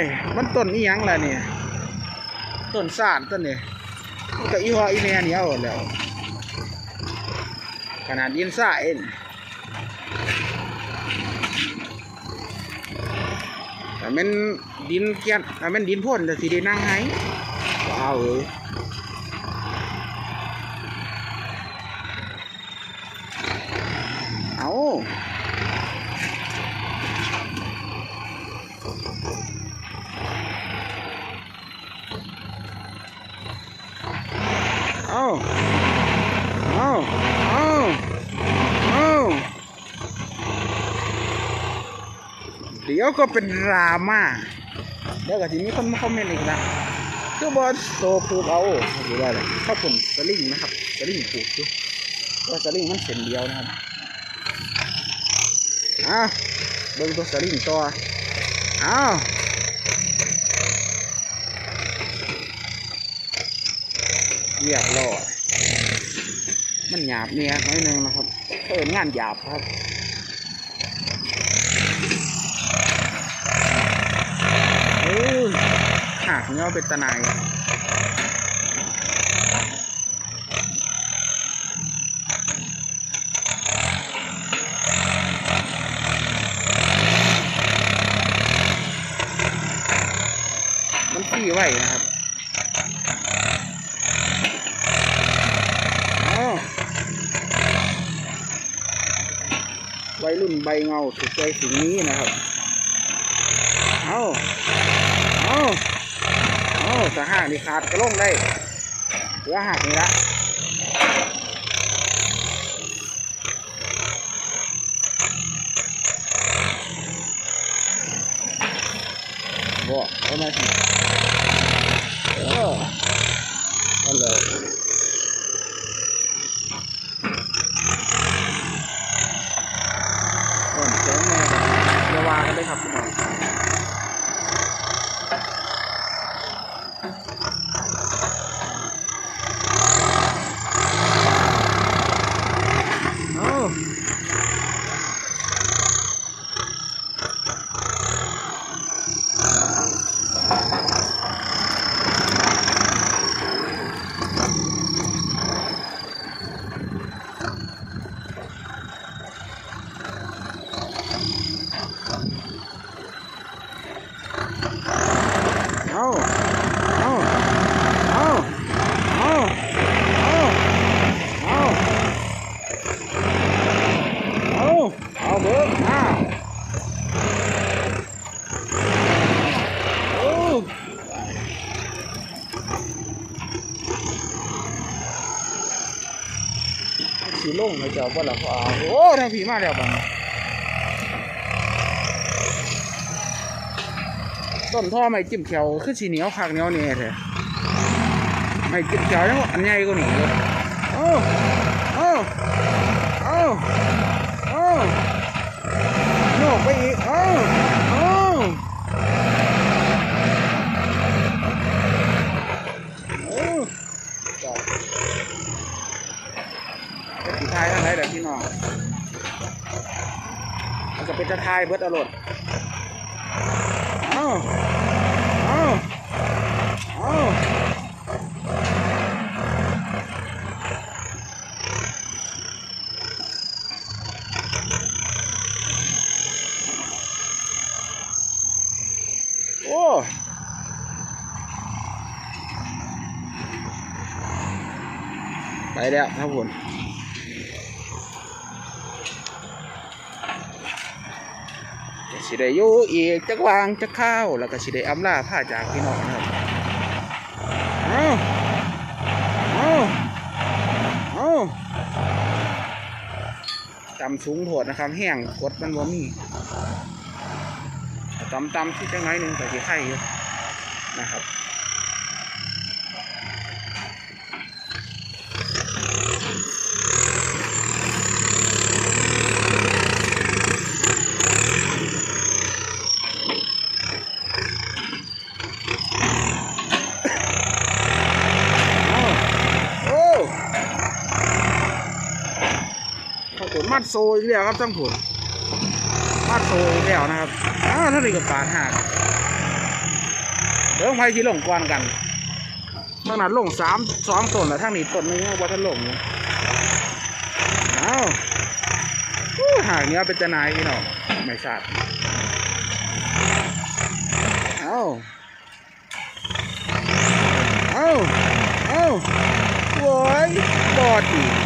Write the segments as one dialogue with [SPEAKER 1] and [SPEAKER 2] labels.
[SPEAKER 1] ย มันต้นอียังล่ะเนี่ยต้นสานต้นเนี่ยมันก็อีหออีแม่เนี่ยวแล้ว ขนาดดินส่ายเองแต่แมันดินเกียนแต่แมันดินพ่นแต่สีดีนั่งให้ว้าวเอ้ยเอาเอาเอาเอาเอา เดี๋ยวก็เป็นดราม่าเดี๋ยวก็ทีนี้คนมาคอมเมนต์อีกนะคือบอสโตผูกเอาหรือว่าอะไรข้าวผุ่นสลิงนะครับสลิงผูกอยู่ว่าสลิงมันเส้นเดียวนะครับอะเบิ่งตัวสลิงตัวอ้าวเรียบร้อยมันหยาบเนี่ยน้อยนึงนะครับเปิดงานหยาบครับ หากเงาเป็นตะไนายมันขี้ไว้นะครับเอาวัยรุ่นใบเงาถูกใจสิ่งนี้นะครับ เอา เอาเอาถ้าหากนี่ขาดกระลงได้เหลือหักนี่ละบ่เอามาสิเออเอาเลยโอ้ยเจ๋งแม่ครับอย่าวางกันเลยครับพี่น้อง เอาเอาเอาเอาเอาเอาเอา เอาเอาเบิกมาโอ้ สีลงเลยเจ้าบ่ละพอเอาโอ้ทางผีมาแล้วบังต้นท่อไม่จิ้มแขวคือสีเหนียวคักเหนียวเนี่ยแท้ไม่จิ้มแขวยังอันใหญ่กว่านี้เลยโอ้โอ้โอ้โอ้โยกไปอี ทายเบิดอรรถเอาเอาเอาโอ้ไปแล้วครับผม ก็สิได้อยู่อีกจักวางจักข้าวแล้วก็สิได้อำลาผ้าจากพี่น้องนะครับเอาเอาเอาตำสูงโหดนะครับ แห้งกดมันบ่มีตำตำที่จะไงหนึ่งแต่ที่ไข่อยู่นะครับ โอ้ ข้าวผลมัดโซอีกแล้วครับทั้งผลมัดโซอีกแล้วนะครับอ้าวท่านนี้ก็ปาดหักเดี๋ยวไฟที่ลงก่อนกันทางนั้นลงสามสองต้นแล้วทางนี้ต้นนึงว่าท่านลงเอาวหากเนี้ยเป็นจะนายพี่น้องไม่ทราบเอาเอาเอาโว้ยบอดอีก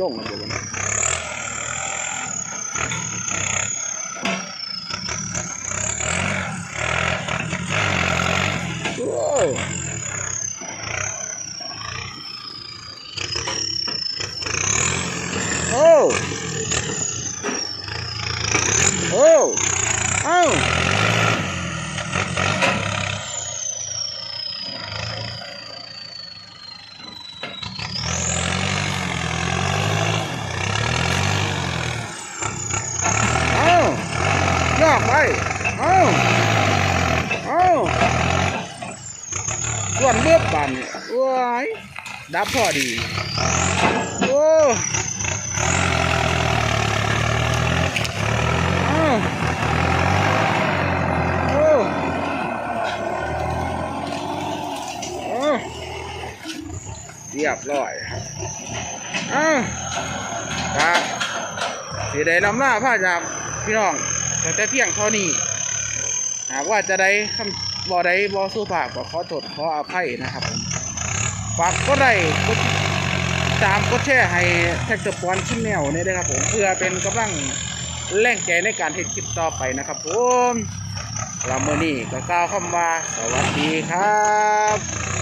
[SPEAKER 1] ลงนะเดี๋ยวนะโอ้โอ้ โอ้ เอ้า เอาเอาส่วนเลือบปันว้ายดับพอดี โอ้เอ้าโอ้โอ้เรียบร้อยอ้าครับสีได้ลำล่าผ้าจากพี่น้อง แต่เพียงเท่านี้หากว่าจะได้คำบอได้บอสู้ปากก็ขอโทษขออภัยนะครับผมฝากก็ได้กดตามกดแชร์ให้แท็กเตอร์ปอนชิ้นแนวนี่ด้ครับผมเพื่อเป็นกำลังแรงใจในการเฮ็ดคลิปต่อไปนะครับผมเราเมื่อนี้ก็กล่าวคำว่าสวัสดีครับ